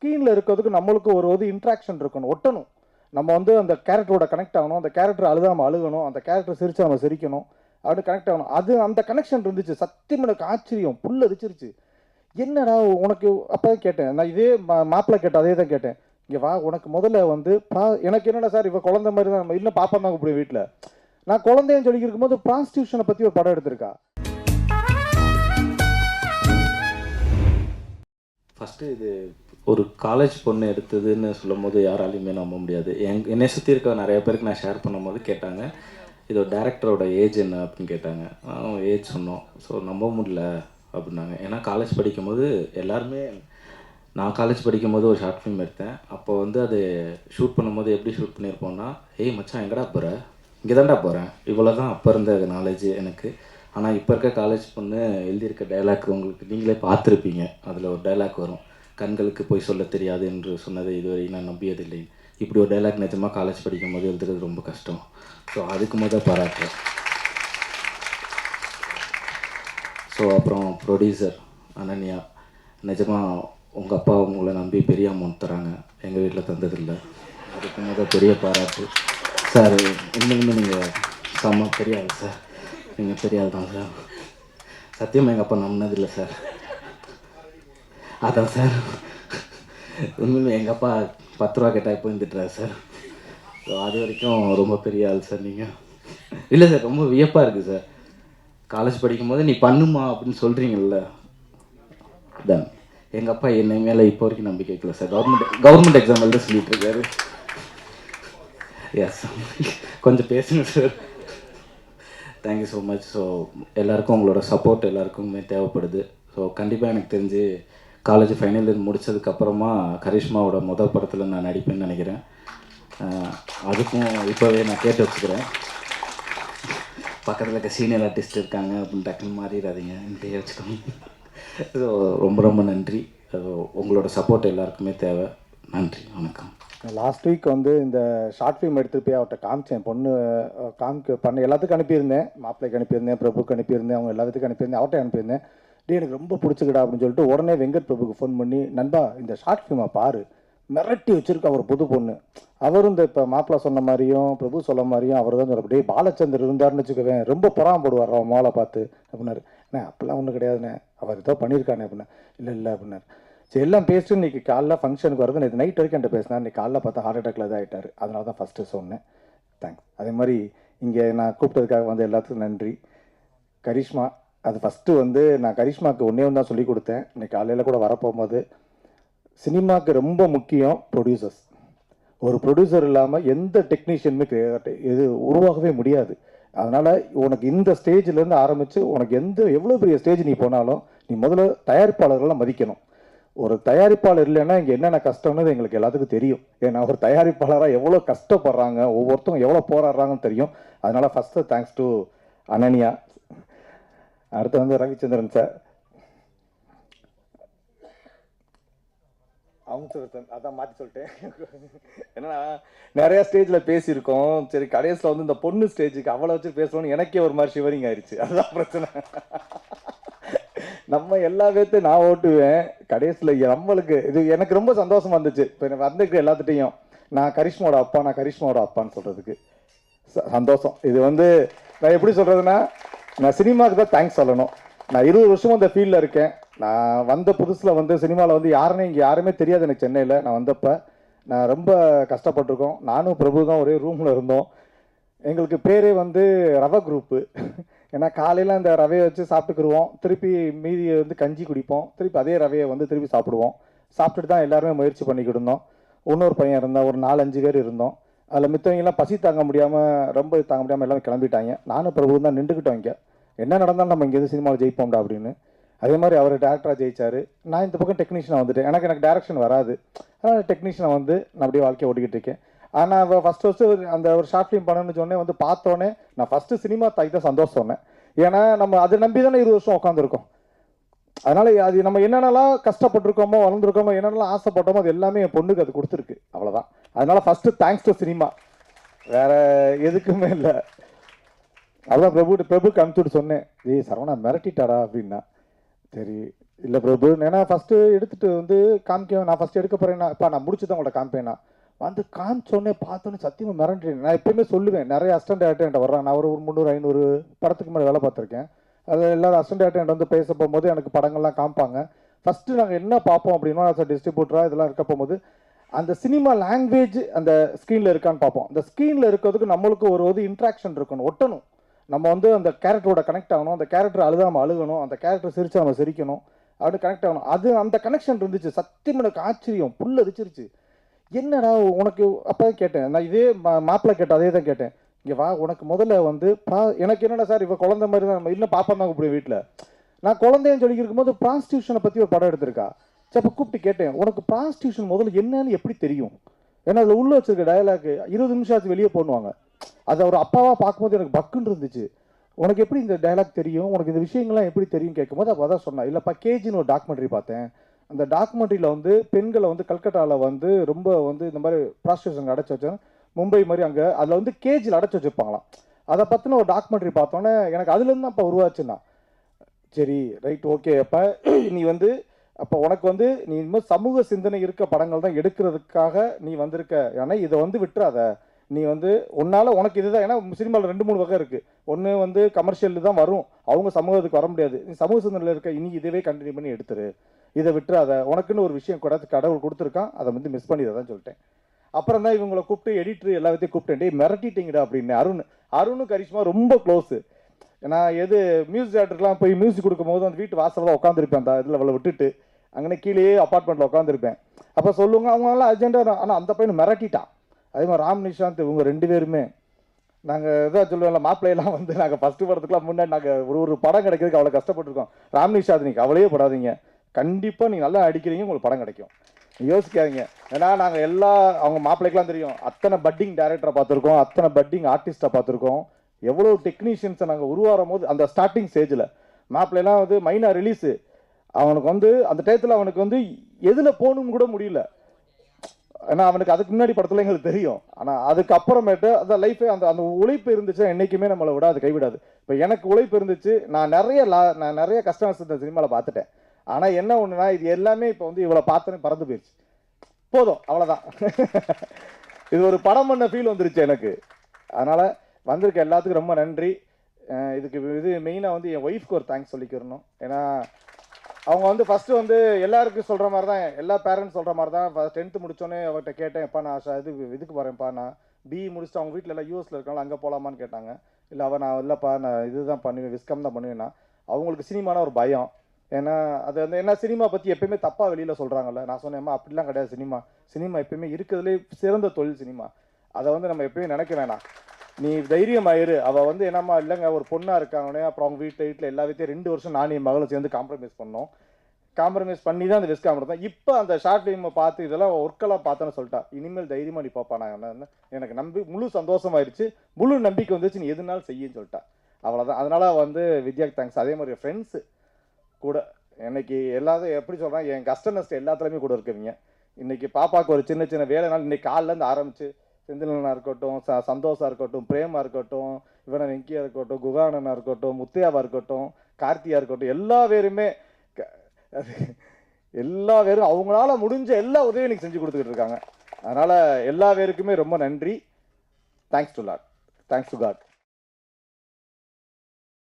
ஸ்க்ரீனில் இருக்கிறதுக்கு நம்மளுக்கு ஒரு ஒரு இன்ட்ராக்ஷன் இருக்கணும் ஒட்டணும். நம்ம வந்து அந்த கேரக்டரோட கனெக்ட் ஆகணும் அந்த கேரக்டர் அழுதாமல் அழுகணும் அந்த கேரக்டர் சிரிச்சு நம்ம சிரிக்கணும் அப்படின்னு கனெக்ட் ஆகணும். அது அந்த கனெக்ஷன் இருந்துச்சு சத்தியம் எனக்கு ஆச்சரியம் புல் அடிச்சிருச்சு. என்னடா உனக்கு அப்போ கேட்டேன். நான் இதே மா மாப்பிள்ளை கேட்டேன் அதே தான் கேட்டேன். இங்கே வா உனக்கு முதல்ல வந்து பா எனக்கு என்னடா சார் இப்போ குழந்தை மாதிரி தான் இன்னும் பாப்பா தான் கூப்பிடுவேன் வீட்டில் நான் குழந்தைன்னு சொல்லி இருக்கும்போது ப்ராஸ்டியூஷனை பற்றி ஒரு படம் எடுத்திருக்கா? ஃபஸ்ட்டு இது ஒரு காலேஜ் பொண்ணு எடுத்ததுன்னு சொல்லும் போது யாராலையுமே நம்ப முடியாது. எங் என்னை சுற்றி இருக்க நிறைய பேருக்கு நான் ஷேர் பண்ணும்போது கேட்டாங்க இது டேரக்டரோட ஏஜ் என்ன? அப்படின்னு கேட்டாங்க. ஏஜ் சொன்னோம். ஸோ நம்ப முடியல அப்படின்னாங்க. ஏன்னா காலேஜ் படிக்கும்போது எல்லாருமே நான் காலேஜ் படிக்கும்போது ஒரு ஷார்ட் ஃபிலிம் எடுத்தேன். அப்போ வந்து அது ஷூட் பண்ணும்போது எப்படி ஷூட் பண்ணியிருப்போம்னா ஏய் மச்சான் எங்கடா போகிற இங்கே தான்டா போகிறேன் இவ்வளோ தான் அப்போ இருந்த நாலேஜ் எனக்கு. ஆனால் இப்போ இருக்க காலேஜ் பொண்ணு எழுதியிருக்க டைலாக் உங்களுக்கு நீங்களே பார்த்துருப்பீங்க. அதில் ஒரு டைலாக் வரும். கண்களுக்கு போய் சொல்ல தெரியாது என்று சொன்னதை இதுவரை நான் நம்பியதில்லை. இப்படி ஒரு டைலாக் நிஜமாக காலேஜ் படிக்கும் போது எழுதுறது ரொம்ப கஷ்டம். ஸோ அதுக்கு முதல் பாராட்டுறேன் ஸோ அப்புறம் ப்ரொடியூசர் அனன்யா நிஜமாக உங்கள் அப்பா உங்களை நம்பி பெரிய அமௌண்ட் தராங்க. எங்கள் வீட்டில் தந்ததில்லை. அதுக்கு முதல் பெரிய பாராட்டு. சார் இன்னும் நீங்கள் செம்ம பெரிய ஆள் சார் நீங்கள் பெரிய ஆள் தான் சார் சத்தியமாக எங்கள் அப்பா நம்பினதில்லை சார் அதான் சார். உண்மையிலே எங்கள் அப்பா பத்து ரூபா கேட்டால் இப்போ வந்துட்டுறாரு சார். ஸோ அது வரைக்கும் ரொம்ப பெரிய ஆள் சார் நீங்கள் இல்லை சார் ரொம்ப வியப்பாக இருக்குது சார். காலேஜ் படிக்கும்போது நீ பண்ணுமா அப்படின்னு சொல்கிறீங்கல்ல தான் எங்கள் அப்பா என்னை மேலே இப்போ வரைக்கும் நம்பிக்கை வைக்கல சார். கவர்மெண்ட் கவர்மெண்ட் எக்ஸாம் எழுத சொல்லிட்டு இருக்காரு. எஸ் கொஞ்சம் பேசுங்க sir. Thank you so much so எல்லாருக்கும் உங்களோட சப்போர்ட் எல்லாருக்குமே தேவைப்படுது. ஸோ கண்டிப்பாக எனக்கு தெரிஞ்சு காலேஜ் ஃபைனல் இயர் முடித்ததுக்கப்புறமா கரிஷ்மாவோட முதல் படத்தில் நான் நடிப்பேன்னு நினைக்கிறேன். அதுக்கும் இப்போவே நான் கேட்டு வச்சுக்கிறேன். பக்கத்தில் இருக்க சீனியர் ஆர்டிஸ்ட் இருக்காங்க அப்படின்னு டக்குன்னு மாறிடாதீங்க இப்படியே வச்சுக்கோங்க. ஸோ ரொம்ப ரொம்ப நன்றி. உங்களோட சப்போர்ட் எல்லாருக்குமே தேவை. நன்றி வணக்கம். லாஸ்ட் வீக் வந்து இந்த ஷார்ட் ஃபிலிம் எடுத்துகிட்டு போய் அவர்கிட்ட காமிச்சேன். பொண்ணு காமிக்க பண்ண எல்லாத்துக்கும் அனுப்பியிருந்தேன். மாப்பிள்ளைக்கு அனுப்பியிருந்தேன் பிரபுக்கு அனுப்பியிருந்தேன் அவங்க எல்லாத்துக்கும் அனுப்பியிருந்தேன் அவர்கிட்ட அனுப்பியிருந்தேன். டே எனக்கு ரொம்ப பிடிச்சிக்கடா அப்படின்னு சொல்லிட்டு உடனே வெங்கட் பிரபுக்கு ஃபோன் பண்ணி நண்பா இந்த ஷார்ட் ஃபிலிமை பாரு. மிரட்டி வச்சிருக்க அவர் புது பொண்ணு. அவரும் இந்த இப்போ மாப்பிள்ளை சொன்ன மாதிரியும் பிரபு சொல்ல மாதிரியும் அவர் தான் சொல்ல டேய் பாலச்சந்தர் இருந்தாருன்னு வச்சுக்கவேன் ரொம்ப பொறாமப்படுவார் அவன் மோளை பார்த்து. அப்படின்னாரு. அண்ணே அப்படிலாம் ஒன்றும் கிடையாதுண்ணே. அவர் ஏதோ பண்ணியிருக்கானே அப்படின்னா இல்லை இல்லை அப்படின்னாரு. சரி எல்லாம் பேசிட்டு இன்னைக்கு காலைல ஃபங்க்ஷனுக்கு வரது நேற்று நைட் வரைக்கும் என்கிட்ட பேசினா இன்னைக்கு காலைல பார்த்தா ஹார்ட் அட்டாக்ல தான் ஆகிட்டார் அதனால தான் ஃபஸ்ட்டு சொன்னேன். தேங்க்ஸ் அதே மாதிரி இங்கே நான் கூப்பிட்டதுக்காக வந்து எல்லாத்துக்கும் நன்றி. கரிஷ்மா அது ஃபஸ்ட்டு வந்து நான் கரிஷ்மாவுக்கு ஒன்றே ஒன்று தான் சொல்லி கொடுத்தேன். இன்னைக்கு காலையில் கூட வரப்போகும்போது சினிமாவுக்கு ரொம்ப முக்கியம் ப்ரொடியூசர்ஸ் ஒரு ப்ரொடியூசர் இல்லாமல் எந்த டெக்னீஷியனுமே இது உருவாகவே முடியாது. அதனால் உனக்கு இந்த ஸ்டேஜ்லேருந்து ஆரம்பித்து உனக்கு எந்த எவ்வளோ பெரிய ஸ்டேஜ் நீ போனாலும் நீ முதல்ல தயாரிப்பாளர்களை மதிக்கணும். ஒரு தயாரிப்பாளர் இல்லைன்னா இங்கே என்னென்ன கஷ்டம்னு எங்களுக்கு எல்லாத்துக்கும் தெரியும். ஏன்னா ஒரு தயாரிப்பாளராக எவ்வளோ கஷ்டப்படுறாங்க ஒவ்வொருத்தவங்க எவ்வளோ போராடுறாங்கன்னு தெரியும். அதனால் ஃபஸ்ட்டு தேங்க்ஸ் டு அனன்யா அடுத்து வந்து ரவிச்சந்திரன் சார் அவங்க சொல்லிட்டேன் அதான் மாற்றி சொல்லிட்டேன். என்னன்னா நிறையா ஸ்டேஜில் பேசியிருக்கோம். சரி கடைசியில் வந்து இந்த பொண்ணு ஸ்டேஜுக்கு அவ்வளோ வச்சு பேசணும்னு எனக்கே ஒரு மாதிரி ஷிவரிங் ஆயிடுச்சு அதுதான் பிரச்சனை. நம்ம எல்லா பேர்த்தையும் நான் ஓட்டுவேன். கடைசியில் நம்மளுக்கு இது எனக்கு ரொம்ப சந்தோஷமா இருந்துச்சு. இப்போ எனக்கு வந்துருக்கு எல்லாத்துட்டையும். நான் கரிஷ்மாவோட அப்பா நான் கரிஷ்மாவோட அப்பான்னு சொல்கிறதுக்கு சந்தோஷம். இது வந்து நான் எப்படி சொல்கிறதுன்னா நான் சினிமாவுக்கு தான் தேங்க்ஸ் சொல்லணும். நான் இருபது வருஷமும் அந்த ஃபீல்டில் இருக்கேன். நான் வந்த புதுசில் வந்து சினிமாவில் வந்து யாருன்னு இங்கே யாருமே தெரியாது எனக்கு சென்னையில். நான் வந்தப்போ நான் ரொம்ப கஷ்டப்பட்டிருக்கோம். நானும் பிரபு தான் ஒரே ரூமில் இருந்தோம். எங்களுக்கு பேரே வந்து ரவை குரூப்பு ஏன்னா காலையில் அந்த ரவையை வச்சு சாப்பிட்டுக்குருவோம். திருப்பி மீதி வந்து கஞ்சி குடிப்போம். திருப்பி அதே ரவையை வந்து திருப்பி சாப்பிடுவோம். சாப்பிட்டுட்டு தான் எல்லாருமே முயற்சி பண்ணிக்கிட்டு இருந்தோம். இன்னொரு பையன் இருந்தான். ஒரு நாலஞ்சு பேர் இருந்தோம். அதில் மித்தவங்கெல்லாம் பசி தாங்க முடியாமல் ரொம்ப தாங்க முடியாமல் எல்லாமே கிளம்பிட்டாங்க. நானும் பிரபு தான் நின்றுக்கிட்டோம் இங்கே. என்ன நடந்தாலும் நம்ம இங்கேருந்து சினிமாவில் ஜெயிப்போம்டா அப்படின்னு. அதே மாதிரி அவர் டேரக்டராக ஜெயிச்சார். நான் இந்த பக்கம் டெக்னீஷியனாக வந்துட்டேன். எனக்கு எனக்கு டேரக்ஷன் வராது. அதனால் டெக்னீஷியனை வந்து நான் அப்படியே வாழ்க்கையை ஓட்டிக்கிட்டு இருக்கேன். ஆனால் ஃபஸ்ட்டு ஃபஸ்ட்டு அந்த ஒரு ஷார்ட் ஃபிலிம் பண்ணணும்னு சொன்னே வந்து பார்த்தோன்னே நான் ஃபஸ்ட்டு சினிமா தாய் தான் சந்தோஷம் சொன்னேன். ஏன்னா நம்ம அதை நம்பி தானே இருபது வருஷம் உட்காந்துருக்கோம் அதனால் அது நம்ம என்னென்னலாம் கஷ்டப்பட்டிருக்கோமோ வளர்ந்துருக்கோமோ என்னென்னலாம் ஆசைப்பட்டோமோ அது எல்லாமே என் பொண்ணுக்கு அது கொடுத்துருக்கு. அவ்வளோதான் அதனால ஃபஸ்ட்டு தேங்க்ஸ் டு சினிமா வேற எதுக்குமே இல்லை. அதான் பிரபு பிரபுக்கு அனுப்பிச்சுட்டு சொன்னேன். ஏய் சரவணா மிரட்டிட்டாடா அப்படின்னா. சரி இல்லை பிரபு ஏன்னா ஃபஸ்ட்டு எடுத்துகிட்டு வந்து காமிக்க நான் ஃபஸ்ட்டு எடுக்க போகிறேன்னா இப்போ நான் முடிச்சு தான் உங்கள்ட்ட காமிப்பேன்னா. வந்து காமிச்சோடனே பார்த்தோன்னே சத்தியமாக மிரண்டிட்டேன் நான் எப்பயுமே சொல்லுவேன் நிறைய அஸ்டண்ட் என்கிட்ட வர்றான் நான் ஒரு ஒரு முந்நூறு ஐநூறு படத்துக்கு மேலே வேலை பார்த்துருக்கேன். அது எல்லாரும் அஸ்டன்ட் ஆகிட்டு வந்து பேச போகும்போது எனக்கு படங்கள்லாம் காமிப்பாங்க. ஃபஸ்ட்டு நாங்கள் என்ன பார்ப்போம் அப்படின்னா டிஸ்ட்ரிபியூட்டராக இதெல்லாம் இருக்க போகும்போது அந்த சினிமா லாங்குவேஜ் அந்த ஸ்க்ரீனில் இருக்கான்னு பார்ப்போம். அந்த ஸ்க்ரீனில் இருக்கிறதுக்கு நம்மளுக்கு ஒரு ஒரு இன்ட்ராக்ஷன் இருக்கணும் ஒட்டணும். நம்ம வந்து அந்த கேரக்டரோட கனெக்ட் ஆகணும் அந்த கேரக்டர் அழுதாமல் அழுகணும் அந்த கேரக்டர் சிரிச்சா நம்ம சிரிக்கணும் அப்படி கனெக்ட் ஆகணும். அது அந்த கனெக்ஷன் இருந்துச்சு. சத்தியம் எனக்கு ஆச்சரியம். புல் அடிச்சிருச்சு. என்னடா உனக்கு அப்போ கேட்டேன். நான் இதே மாப்பிள்ள கேட்டேன் அதே தான் கேட்டேன். இங்கே வா உனக்கு முதல்ல வந்து பா எனக்கு என்னடா சார் இப்போ குழந்தை மாதிரி தான் நம்ம இன்னும் பாப்பா தான் கூப்பிடுவேன் வீட்டில் நான் குழந்தைன்னு சொல்லி இருக்கும்போது ப்ராஸ்டியூஷனை பற்றி ஒரு படம் எடுத்திருக்கா. சரி அப்போ கூப்பிட்டு கேட்டேன் உனக்கு ப்ராஸ்டியூஷன் முதல்ல என்னன்னு எப்படி தெரியும்? ஏன்னா அதில் உள்ள வச்சிருக்க டயலாக் இருபது நிமிஷம் ஆச்சு வெளியே போடுவாங்க அதை ஒரு அப்பாவாக பார்க்கும்போது எனக்கு பக்குன்னு இருந்துச்சு. உனக்கு எப்படி இந்த டயலாக் தெரியும்? உனக்கு இந்த விஷயங்கள்லாம் எப்படி தெரியும் கேட்கும்போது அப்போ அதான் சொன்னேன் இல்லைப்பா கேஜின்னு ஒரு டாக்குமெண்ட்ரி பார்த்தேன். அந்த டாக்குமெண்ட்ரியில் வந்து பெண்களை வந்து கல்கட்டாவில் வந்து ரொம்ப வந்து இந்த மாதிரி ப்ராஸ்டியூஷன் அடைச்சி வச்சு மும்பை மாதிரி அங்கே அதில் வந்து கேஜில் அடைச்சி வச்சுருப்பாங்களாம். அதை பற்றின ஒரு டாக்குமெண்ட்ரி பார்த்தோன்னே எனக்கு அதுலேருந்து தான் இப்போ உருவாச்சுன்னா. சரி ரைட் ஓகே அப்போ நீ வந்து அப்போ உனக்கு வந்து நீ இனிமேல் சமூக சிந்தனை இருக்க படங்கள் தான் எடுக்கிறதுக்காக நீ வந்திருக்க. ஏன்னா இதை வந்து விட்டுறாத. நீ வந்து உன்னால் உனக்கு இதுதான். ஏன்னா சினிமாவில் ரெண்டு மூணு வகை இருக்குது ஒன்று வந்து கமர்ஷியல் தான் வரும். அவங்க சமூகத்துக்கு வர முடியாது. நீ சமூக சிந்தனையில் இருக்க இனி இதுவே கண்டினியூ பண்ணி எடுத்துரு. இதை விட்டுறாத. உனக்குன்னு ஒரு விஷயம் கூட கடவுள் கொடுத்துருக்கான். அதை வந்து மிஸ் பண்ணிடுறதான் சொல்லிட்டேன். அப்புறம் தான் இவங்களை கூப்பிட்டு எடிட்டர் எல்லாத்தையும் கூப்பிட்டேன். டேய் மிரட்டிட்டீங்கடா அப்படின்னு. அருண் அருணும் கரிஷ்மா ரொம்ப க்ளோஸு நான் எது மியூசிக் டேரக்டர்லாம் போய் மியூசிக் கொடுக்கும்போது அந்த வீட்டு வாசலில் உட்காந்துருப்பேன் அந்த இதில் அவளை விட்டுட்டு. அங்கே கீழேயே அப்பார்ட்மெண்ட்டில் உட்காந்துருப்பேன் அப்போ சொல்லுவாங்க அவங்களாம் அர்ஜென்ட்டாக ஆனால் அந்த பையனை மிரட்டிட்டான். அதே மாதிரி ராம் நிஷாந்த் இவங்க ரெண்டு பேருமே. நாங்கள் இதாக சொல்லுவோம்ல மாப்பிள்ளையெல்லாம் வந்து நாங்கள் ஃபஸ்ட்டு படத்துக்குலாம் முன்னாடி நாங்கள் ஒரு ஒரு படம் கிடைக்கிறதுக்கு அவ்வளோ கஷ்டப்பட்டுருக்கோம். ராம் நிஷாந்த் நீங்கள் கவலையே படாதீங்க. கண்டிப்பாக நீங்கள் நல்லா அடிக்கிறீங்க உங்களுக்கு படம் கிடைக்கும். யோசிக்காதீங்க. ஏன்னா நாங்கள் எல்லா அவங்க மாப்பிள்ளைக்கெலாம் தெரியும். அத்தனை பட்டிங் டேரக்டரை பார்த்துருக்கோம் அத்தனை பட்டிங் ஆர்டிஸ்ட்டை பார்த்துருக்கோம். எவ்வளோ டெக்னீஷியன்ஸை நாங்கள் உருவாகும் போது அந்த ஸ்டார்டிங் ஸ்டேஜில் மாப்பிள்ளைலாம் வந்து மைனா ரிலீஸு அவனுக்கு வந்து அந்த டயத்தில் அவனுக்கு வந்து எதில் போகணும்னு கூட முடியல. ஏன்னா அவனுக்கு அதுக்கு முன்னாடி படத்துல எங்களுக்கு தெரியும். ஆனால் அதுக்கப்புறமேட்டு அந்த லைஃபே அந்த அந்த உழைப்பு இருந்துச்சுன்னா என்றைக்குமே நம்மளை விடாது கைவிடாது. இப்போ எனக்கு உழைப்பு இருந்துச்சு நான் நிறைய லா நான் நிறைய கஸ்டமர்ஸ் இந்த சினிமாவில் பார்த்துட்டேன். ஆனால் என்ன ஒன்றுனா இது எல்லாமே இப்போ வந்து இவ்வளோ பார்த்தோன்னே பறந்து போயிடுச்சு போதும் அவ்வளோதான் இது ஒரு படம் பண்ண ஃபீல் வந்துருச்சு எனக்கு. அதனால் வந்திருக்க எல்லாத்துக்கும் ரொம்ப நன்றி. இதுக்கு இது மெயினாக வந்து என் ஒய்ஃப்க்கு ஒரு தேங்க்ஸ் சொல்லிக்கிறணும். ஏன்னா அவங்க வந்து ஃபஸ்ட்டு வந்து எல்லாருக்கும் சொல்கிற மாதிரி தான் எல்லா பேரண்ட்ஸ் சொல்கிற மாதிரி தான் டென்த்து முடிச்சோன்னே அவர்கிட்ட கேட்டேன் எப்பா நான் ஆஷா இது இதுக்கு போகிறேன்ப்பா நான் பிஇ முடிச்சுட்டு அவங்க வீட்டில் எல்லாம் யூஎஸில் இருக்காங்களா அங்கே போகலாமான்னு கேட்டாங்க. இல்லை அவள் நான் இல்லைப்பா நான் இதுதான் பண்ணுவேன் விஸ்கம் தான் பண்ணுவேன்னா. அவங்களுக்கு சினிமான ஒரு பயம். ஏன்னா அது வந்து என்ன சினிமா பற்றி எப்பயுமே தப்பாக வெளியில் சொல்கிறாங்கல்ல நான் சொன்னேம்மா அப்படிலாம் கிடையாது சினிமா. சினிமா எப்பயுமே இருக்கிறதுலே சிறந்த தொழில் சினிமா. அதை வந்து நம்ம எப்பயுமே நினைக்க வேணாம். நீ தைரியமாயிரு. அவள் வந்து என்னம்மா இல்லைங்க ஒரு பொண்ணாக இருக்காங்கன்னே அப்புறம் அவங்க வீட்டில் வீட்டில் எல்லா ரெண்டு வருஷம் நானும் என் மகளும் சேர்ந்து காம்ப்ரமைஸ் பண்ணோம். காம்ப்ரமைஸ் பண்ணி தான் அந்த வெஸ்ட் காமெடி தான் இப்போ அந்த ஷார்ட் ஃபிலிமை பார்த்து இதெல்லாம் ஒர்க்கெல்லாம் பார்த்தேன்னு சொல்லிட்டா இனிமேல் தைரியமாக நீ பார்ப்பா நான் என்ன எனக்கு நம்பி முழு சந்தோஷமாயிருச்சு. முழு நம்பிக்கை வந்துச்சு நீ எதுனாலும் செய்யுன்னு சொல்லிட்டா. அவ்வளோதான் அதனால் வந்து வித்யாக்கு தேங்க்ஸ் அதே மாதிரி ஃப்ரெண்ட்ஸு கூட இன்னைக்கு எல்லாத்தையும் எப்படி சொல்கிறேன் என் கஷ்ட நஷ்டம் எல்லாத்துலேயுமே கூட இருக்குவீங்க இன்னைக்கு பாப்பாவுக்கு ஒரு சின்ன சின்ன வேலைனால இன்னைக்கு காலிலேருந்து ஆரம்பிச்சு செந்திலனா இருக்கட்டும் ச சந்தோஷா இருக்கட்டும் பிரேமா இருக்கட்டும் இவன வெங்கியா இருக்கட்டும் குகானனா இருக்கட்டும் முத்தையாவா இருக்கட்டும் கார்த்தியா இருக்கட்டும் எல்லா பேருமே க- எல்லா பேரும் அவங்களால முடிஞ்ச எல்லா உதவியும் எனக்கு செஞ்சு கொடுத்துக்கிட்டு இருக்காங்க. அதனால எல்லா பேருக்குமே ரொம்ப நன்றி. Thanks to lot thanks to God